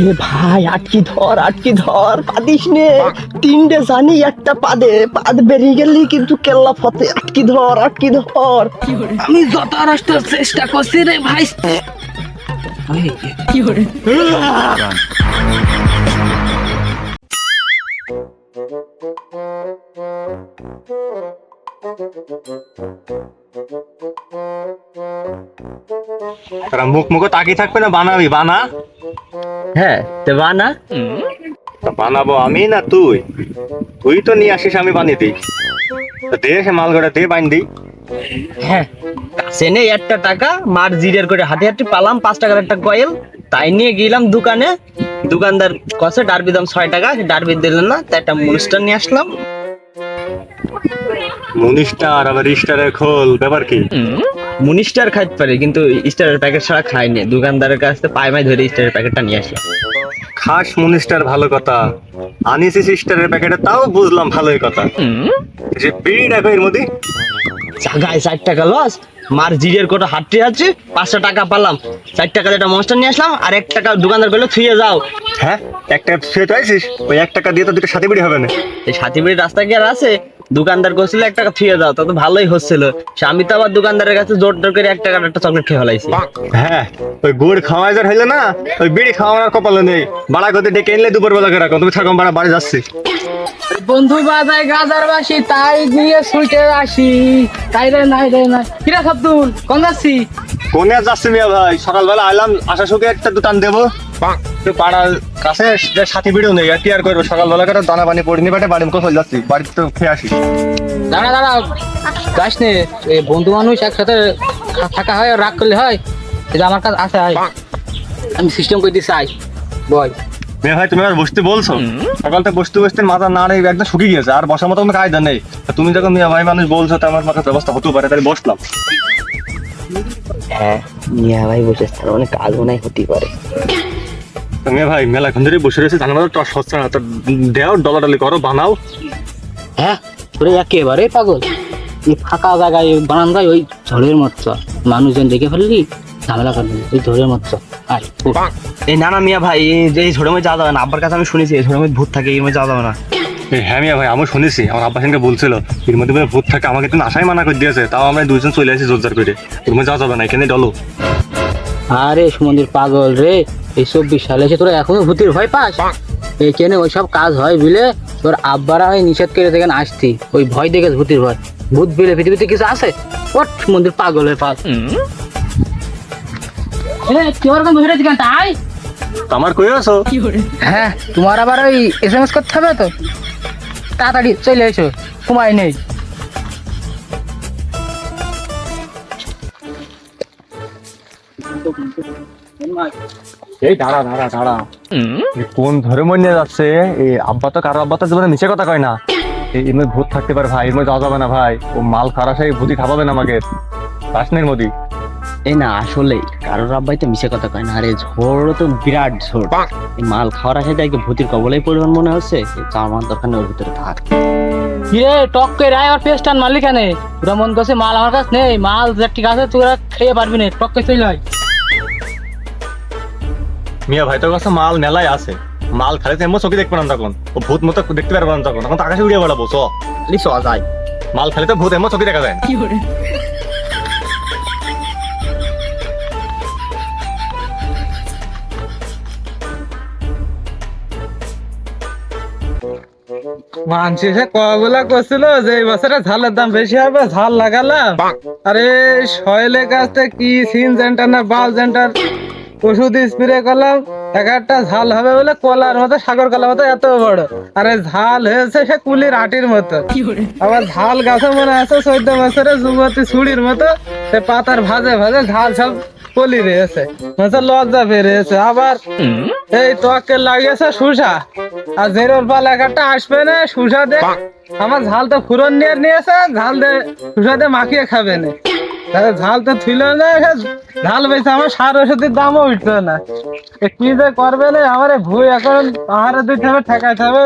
ওরে ভাই আটকি ধর আটকি ধর পাদিস নে। তিনটে জানি একটা পাদে পাদ বেরিয়ে গেলি কিন্তু কেল্লা ফতে। আটকি ধর আটকি ধর। আমি যথারাষ্ট্র চেষ্টা করছি রে ভাই। তারা মুখ মুখো তাকিয়ে থাকবে না বানাবি বানা। হ্যাঁ তে বানা। বানাবো আমি না তুই? তুই তো নিয়ে আসিস আমি বানিয়ে দিই। দে সে মাল করে দে বান দিই হ্যাঁ সেনে একটা টাকা মার জিরের করে হাতে হাতে পালাম পাঁচ টাকার একটা কয়েল। তাই নিয়ে গেলাম দোকানে। দোকানদার কসে ডারবি দাম ছয় টাকা ডারবি দিলেন না তাই একটা মুনিস্টার নিয়ে আসলাম। মুনিস্টার আবার স্টারের খোল ব্যাপার কি? মুনিস্টার খাইতে পারে কিন্তু স্টারের প্যাকেট ছাড়া খাইনি দোকানদারের কাছ থেকে পায়ে মাই ধরে স্টারের প্যাকেটটা নিয়ে আসলাম খাস মুনিস্টার ভালো কথা। আনিসি সিস্টারের প্যাকেটে তাও বুঝলাম ভালোই কথা। যে বিড়ি রাখো এর মধ্যে। জায়গায় ষাট টাকা লস মার জিরের কোটা হাঁটতে যাচ্ছে পাঁচশো টাকা পালাম। ষাট টাকা একটা মনস্টার নিয়ে আসলাম আর এক টাকা দোকানদার বলল থুয়ে যাও। হ্যাঁ একটা শুয়ে তো আইসিস ওই এক টাকা দিয়ে তো দুটো সাথে বিড়ি হবে না। এই সাথীবাড়ির রাস্তা কি আর আছে? দোকানদার করছিল এক টাকা থুয়ে যাও তা তো ভালোই হচ্ছিল। সে আমি তো আবার দোকানদারের কাছে জোর জোর করে এক টাকার একটা চকলেট খেয়ে ফেলাইছি। হ্যাঁ ওই গুড় খাওয়া যার হইলে না ওই বিড়ি খাওয়ানোর কপালে নেই। বাড়া করতে ডেকে এনলে দুপুর বেলা করে রাখো তুমি থাকো বাড়া বাড়ি যাচ্ছি। বন্ধু বাজায় গাজার বাসি তাই গিয়ে ছুটে আসি। তাই রে নাই রে নাই। কিরা সাব্দুল কোন যাচ্ছি কোনে যাচ্ছি মিয়া ভাই? সকালবেলা আইলাম আশা সুখে একটা দোকান দেবো। তো পাড়ার কাছে যে সাথী বিড়িও নেই আর কি আর করব? সকালবেলা করে দানা পানি পড়িনি বেটে বাড়ি মুখে চলে যাচ্ছি বাড়িতে তো খেয়ে আসি দাঁড়া দাঁড়া যাস নে বন্ধু মানুষ একসাথে থাকা হয় আর রাগ করলে হয় এই যে আমার কাছে আছে আয়। আমি সিস্টেম করে দিচ্ছি আয়। বল মেয়ে ভাই তুমি আর বসতে বলছো? সকাল থেকে বসতে বসতে মাথা না নেই একদম শুকিয়ে গেছে আর বসার মতো কোনো কায়দা নেই। তুমি যখন মিয়া ভাই মানুষ বলছো তো আমার মাথার ব্যবস্থা হতেও পারে তাই বসলাম। হ্যাঁ মিয়া ভাই বসে তার অনেক মনে হয় হতে পারে। তো ভাই মেলা এখন ধরে বসে রয়েছে জানো টস হচ্ছে না। তো দেও ডলাডলি করো বানাও। হ্যাঁ? তোরে একেবারে পাগল। এই ফাঁকা জায়গায় বানান যায় ওই ঝড়ের মতো মানুষজন দেখে ফেললি ঝামেলা করবি ওই ঝড়ের মতো আয় এই না না মিয়া ভাই এই যে এই ঝোড়ের মধ্যে যাওয়া যাবে না। আব্বার কাছে আমি শুনেছি এই ঝোড়ের মধ্যে ভূত থাকে এই মধ্যে যাওয়া যাবে না। হ্যাঁ মিয়া ভাই আমি শুনেছি। আমার আব্বা সেনকে বলছিল এর মধ্যে বলে ভূত থাকে আমাকে তো আশাই মানা করে দিয়েছে। তাও আমরা দুজন চলে আসি জোরজার করে। এর মধ্যে যাওয়া যাবে না এখানে ডলো। আরে সুমন্দির পাগল রে। এই চব্বিশ সালে এসে তোরা এখনও ভূতের ভয় পাস? এইখানে ওইসব কাজ হয় বুঝলে তোর আব্বারা ওই নিষেধ করে দেখেন আসতি। ওই ভয় দেখে ভূতের ভয়। ভূত বিলে পৃথিবীতে কিছু আছে? ওট সুমন্দির পাগলের পাল তাই আমার কই আছো? হ্যাঁ তোমার আবার ওই এস এম এস করতে হবে তো? তাড়াতাড়ি চলে এসো। সময় নেই। এই দাঁড়া দাঁড়া দাঁড়া। কোন ধর্ম নিয়ে যাচ্ছে? এই আব্বা তো কারও আব্বা তো জীবনে মিশে কথা কয় না। এর মধ্যে ভূত থাকতে পারে ভাই এর মধ্যে যাওয়া যাবে না ভাই। ও মাল ভূতি খাবাবে না আমাকে। রাসনের মধ্যে এই না আসলে কারোর আব্বাই তো মিশে কথা কয় না। আরে ঝড় তো বিরাট ঝড় এই মাল খাওয়ার আসে দেখে ভূতির কবলেই পরিমাণ মনে হচ্ছে। আমার দরকার নেই ওর ভিতরে থাক। কিরে টক করে রায় আর পেস্ট মারলি কেন? তোরা মন করছে মাল আমার কাছে নেই। মাল যা ঠিক আছে তোরা খেয়ে পারবি না। টক করে চলে হয় মিয়া ভাই তোর কাছে মাল মেলায় আছে। মাল খালি তেমন চোখে দেখবে না তখন। ও ভূত মতো দেখতে পারবে না তখন। তখন তো আকাশে উড়িয়ে বেড়াবো চ। খালি সহজ যায় মাল খালি তো ভূত এমন চোখে দেখা যায় সে কগুলা করছিল যে এই বছরে ঝালের দাম বেশি হবে ঝাল লাগালাম। আরে শয়েলের কাছ থেকে কি সিন সেন্টার না বাল সেন্টার ওষুধ স্প্রে করলাম এক একটা ঝাল হবে বলে কলার মতো সাগর কলার মতো এত বড়। আরে ঝাল হয়েছে সে কুলির আটির মতো। আবার ঝাল গাছে মনে আছে চোদ্দ বছরে যুবতী ছুরির মতো সে পাতার ভাজে ভাজে ঝাল সব কলি রয়েছে। মানে লজ্জা বেরিয়েছে আবার এই তোকে লাগিয়েছে সুসা আর জেরোর পাল এক একটা আসবে না সুসা দে। আমার ঝাল তো ফুরন নিয়ে নিয়েছে ঝাল দে সুসা দে মাখিয়ে খাবে না। ঝাল তো ছিল না ঝাল বেশি আমার সার ওষুধের দামও উঠল না। এ কি যে করবে না আমার ভুই এখন পাহাড়ে দিতে হবে ঠেকাইতে হবে।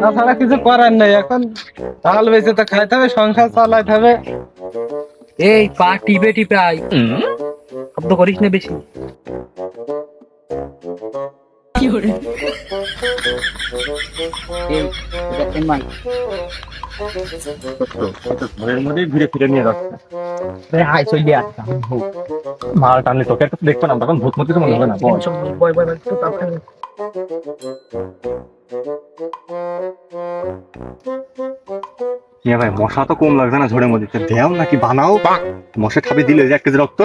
তাছাড়া কিছু করার নেই এখন ঝাল বেশি তো খাইতে হবে সংসার চালাইতে হবে। এই পা টিপে টিপে আয়। শব্দ করিস না বেশি। এই, এটা তিন মাস। ঘরের মধ্যেই ঘুরে ফিরে নিয়ে যাচ্ছে আয় চলে আয়। মাল টানলে তোকে একটা দেখব না তখন ভূত মতো মনে হবে না। বয়, বয়। ইয়ে ভাই মশা তো কম লাগছে না ঝড়ের মধ্যে দেও নাকি বানাও বা মশা খাবে দিলে যে এক কেজি রক্ত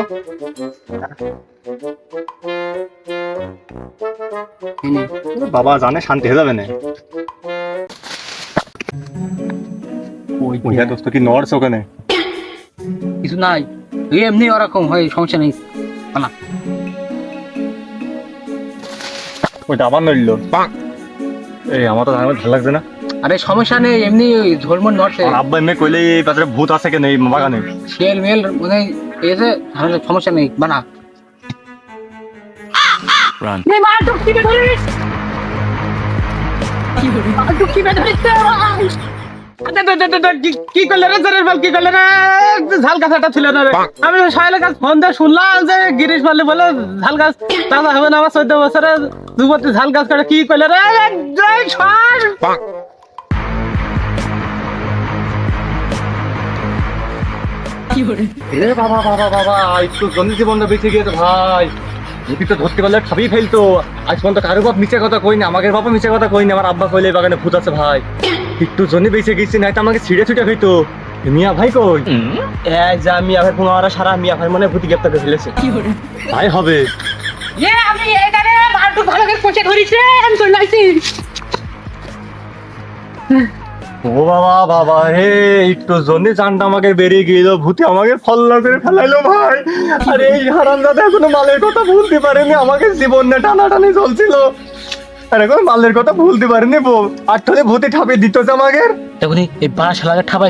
বাবা জানে শান্তি হয়ে যাবে না ওইটা দোস্ত কি নড়ছে ওখানে? কিছু নাই। এই এমনি ওরকম হয় সমস্যা নেই। না ওইটা আবার নড়লো? এই আমার তো আমার ভালো লাগছে না। আরে সমস্যা নেই এমনি ঝোলমোল নড়ছে। আর আব্বা এমনি কইলে এই পাত্রে ভূত আছে কেন এই বাগানে? শিয়াল মেল মানে এসে তাহলে সমস্যা নেই বানা। কি করলে রে জেরের বল কি করলে রে? ঝাল গাছটা ছিল না রে। আমি সাহেলের কাছে ফোন দিয়ে শুনলাম যে গিরিশ বলে ঝাল গাছ তাজা হবে না আমার চোদ্দ বছরে যুবতী ঝাল গাছ কাটে কি করলে রে? বাবা বাবা বাবা একটু জন্য জীবনটা বেঁচে গিয়েছে ভাই। ভূতি তো ধরতে পারলে খাবেই ফেলতো। আজ পর্যন্ত কারও বাপ মিছে কথা কইনি আমাদের বাবা মিছে কথা কইনি আমার আব্বা কইলে বাগানে ভূত আছে ভাই। একটু জন্য বেঁচে গেছি না তো আমাকে ছিঁড়ে ছুটে খাইতো। মিয়া ভাই কই? এই যা মিয়া ভাই পুনরা সারা মিয়া ভাই মনে ভূতি গ্রেপ্তার করে ফেলেছে। ভাই হবে। আমি এখানে মালটু ভালো করে পচে ধরিছে আমি চলে ও বাবা বাবা হে একটু জন্য জানটা আমাকে বেরিয়ে গেল ভূতি আমাকে ফল্লা করে ফেলাইলো ভাই। আরে এই হারাম দাদা এখনও মালের কথা ভুলতে পারেনি আমাকে জীবন না টানাটানি চলছিল। আর এখন মালের কথা ভুলতে পারেনি বউ। আর ভূতি ঠাপে দিত আমাকে? দেখুন এই শালাকে ঠাপাই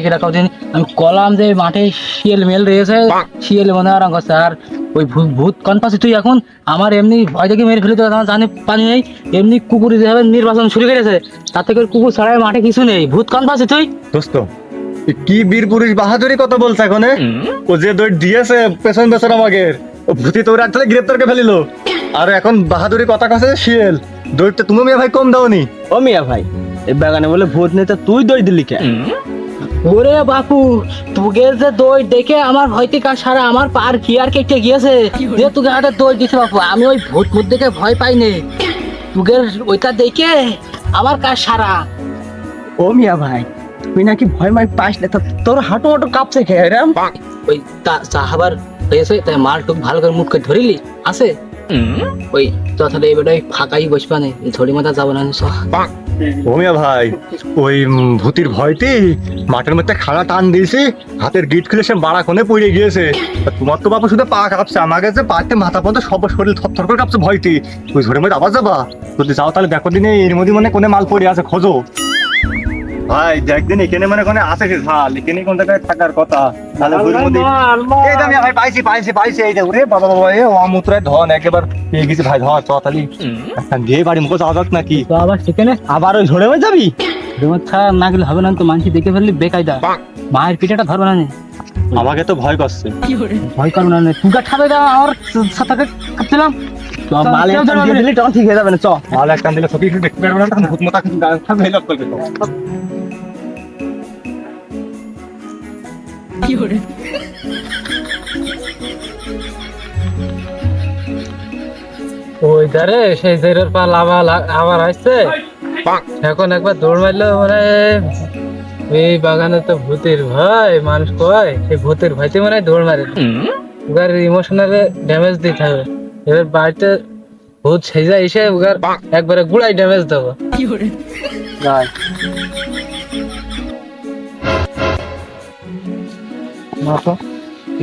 আমি কলাম যে মাঠে শিয়াল মেল রয়েছে শিয়াল মনে আরাম করছে। আর ওই ভূত কন পাচ্ছি তুই এখন আমার এমনি ভয় দেখে মেরে ফেলে তো আমার জানি পানি নেই। এমনি কুকুর যেভাবে নির্বাচন শুরু করেছে তার থেকে কুকুর ছাড়াই মাঠে কিছু নেই। ভূত কন পাচ্ছি তুই? দোস্ত কি বীর পুরুষ বাহাদুরি কথা বলছে এখন ও যে দৌড় দিয়েছে পেছন পেছন আমাকে। ও ভূতি তোর আসলে গ্রেপ্তার করে ফেলিল। আর এখন বাহাদুরি কথা কাছে শিয়াল। দৌড়তে তুমি মেয়ে ভাই কম দাওনি। ও মিয়া ভাই এই বাগানে বলে ভূত নেই তা তুই দই দিলি কেন ওরে বাপু তোকে যে দই দেখে আমার ভয় থেকে সারা আমার পার কি আর কেটে গিয়েছে? যে তোকে একটা দই দিছে বাপু আমি ওই ভূত ভূত দেখে ভয় পাইনি তোকে ওইটা দেখে আমার কাজ সারা? ও মিয়া ভাই তুই নাকি ভয় মাই পাস না তোর হাঁটু হাঁটু কাঁপছে খেয়ে ওই তা চা তাই মাল টুক ভালো করে ধরিলি আছে? ওই তাহলে এবার ওই ফাঁকাই বসবা নেই মাথা যাব না চ। ও মিয়া ভাই ওই ভূতির ভয়তে মাঠের মধ্যে খাড়া টান দিয়েছি হাতের গিট খুলে সে বাড়া কোণে পড়ে গিয়েছে। তোমার তো বাবা শুধু পা কাঁপছে আমাকে যে পাতে মাথা পর্যন্ত সব শরীর থর থর করে কাঁপছে ভয়তে তুই ঝরে মধ্যে আবার যাবা? যদি যাও তাহলে দেখো দিনে এর মধ্যে মানে কোনে মাল পড়ে আছে খোঁজো। ভাই দেখ দিন এখানে মানে কোনে আছে কি ঝাল এখানে কোন জায়গায় থাকার কথা তাহলে মধ্যে এই দামি ভাই পাইছি পাইছি পাইছি এই দেখ রে বাবা বাবা এ অমুত্রায় ধন একেবার পেয়ে গেছি ভাই ধর চ তাহলে। দিয়ে বাড়ি মুখে যাওয়া যাক নাকি। তো আবার সেখানে আবার ওই ঝড়ে যাবি? না গেলে হবে না তো মানুষ দেখে ফেললি বেকায়দা। মায়ের পিঠাটা ধরবে না নে। আমাকে তো ভয় করছে। ভয় করবে না। তুগা ঠাবে দাও আমার সাথে কাটছিলাম ঠিক হয়ে যাবে না চ। মাল একটা দিলে সত্যি দেখতে পারবে না ভূত হেলপ করবে তো। ওই ধারে সেই জেরের পাল আবার আবার আসছে। এখন একবার দৌড় মারলো মানে এই বাগানে তো ভূতের ভয় মানুষ কয় সেই ভূতের ভয়তে মানে দৌড় মারে। ওগার ইমোশনালে ড্যামেজ দিতে হবে। এবার বাড়িতে ভূত সেজা এসে ওগার একবারে গুড়াই ড্যামেজ দেবো।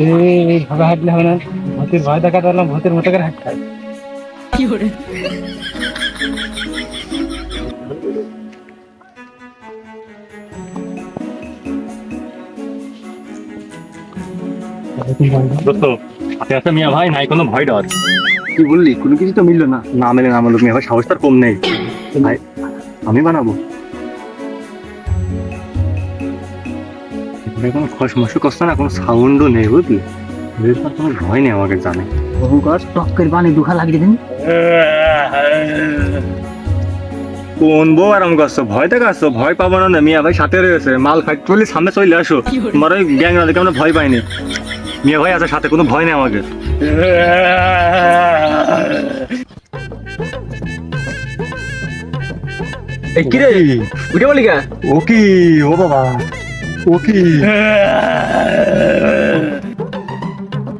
এইভাবে হাঁটলে হবে না। ভূতের ভয় দেখাতে পারলাম ভূতের মতো করে হাঁটতে। দোস্ত হাতে হাতে মিয়া ভাই নাই কোনো ভয় ডর। কি বললি কোনো কিছু তো মিললো না। না মেলে না মেলে মিয়া ভাই সাহস তার কম নেই। ভাই আমি বানাবো। এখানে কোনো খস মশ করছে না কোনো সাউন্ডও নেই বুঝলি? কোনো ভয় নেই আমাকে জানে। বহু গাছ টক করে বানি দুখা লাগিয়ে দিন। কোন বউ আরাম করছ? ভয় দেখাচ্ছ ভয় পাবো না মিয়া ভাই সাথে রয়েছে। মাল খাই চলে সামনে চলে আসো। তোমার ওই গ্যাং দেখে আমরা ভয় পাইনি? মিয়া ভাই আছে সাথে কোনো ভয় নেই আমাকে। এই কিরে? উঠে বলি কা? ও কি? ও বাবা। ও কি?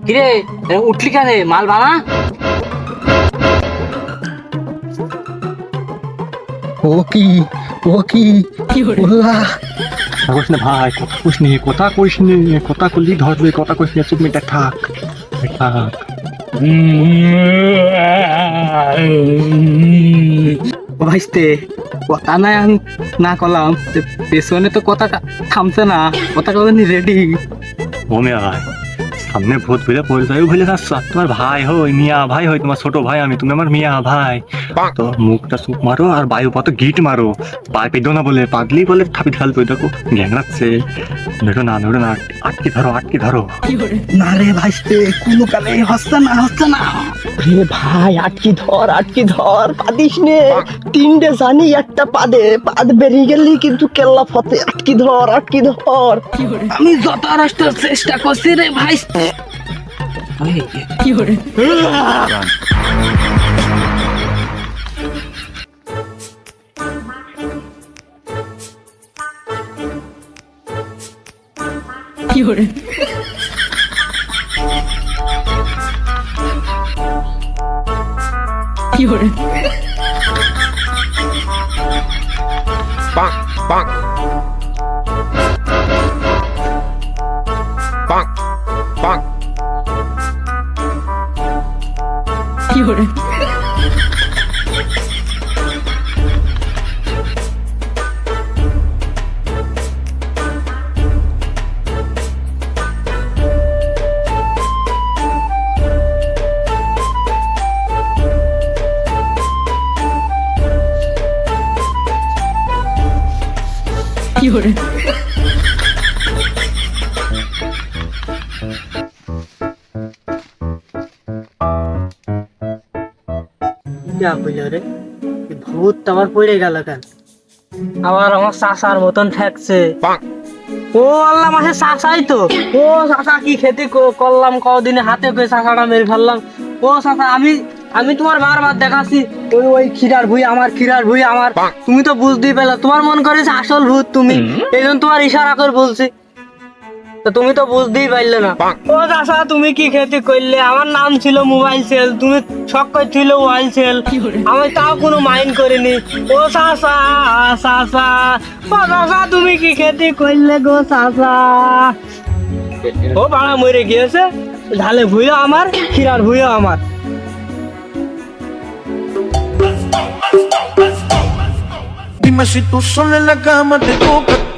কিরে উঠলি কেন? মাল বানা ও কি? ও কি? না ভাই কথা কইস নি কথা কইস নি কথা কইলি ধরবে কথা কইস নি চুপ মিটা থাক থাক। ও ভাইস্তে কথা নাই আমি না করলাম পেছনে তো কথা থামছে না। কথা কখন রেডি মনে ভাই সামনে ভূত ভুলে পরিচয় ভুলে যাচ্ছ তোমার ভাই হই মিয়া ভাই হই তোমার ছোট ভাই আমি তুমি আমার মিয়া ভাই। তো মুখটা চুপ মারো আর বায়ু পথ গিট মারো। পায়ে পেদো না বলে পাগলি বলে থাপি ঢালবে দেখো গ্যাংড়াচ্ছে ধরো না ধরো না আটকে ধরো আটকে ধরো। না রে ভাইস্তে কোনো কালে হচ্ছে না হচ্ছে না। রে ভাই আটকি ধর আটকি ধর পাদিস নে। তিনটে জানি একটা পাদে পাদ বেরিয়ে গেলি কিন্তু কেল্লা ফতে আটকি ধর আটকি ধর। আমি যথাযথ চেষ্টা করছি রে ভাইস্তে it. I hate you. You're done. You're You're Bonk, bonk. 有人 ভূত আমার পড়ে গেল কেন? আবার আমার চাষার মতন ঠেকছে। ও আল্লাহ মাসে চাষাই তো। ও চাষা কি খেতে করলাম কদিনে হাতে পেয়ে চাষাটা মেরে ফেললাম। ও চাষা আমি আমি তোমার বারবার দেখাচ্ছি। ওই ওই খিরার ভুই আমার খিরার ভুই আমার। তুমি তো বুঝতেই পেলে তোমার মন করেছে আসল ভূত তুমি। এই জন্য তোমার ইশারা করে বলছি। তো তুমি তো বুঝতেই পারলে না। ও চাষা তুমি কি খেতে করলে? আমার নাম ছিল মোবাইল সেল তুমি শখ ছিল মোবাইল সেল। আমি তাও কোনো মাইন্ড করিনি। ও চাষা চাষা ও চাষা তুমি কি খেতে করলে গো চাষা ও বাড়া মরে গিয়েছে। ঢালে ভুইও আমার খিরার ভুইও আমার। Dime si tú sola en la cama te toca.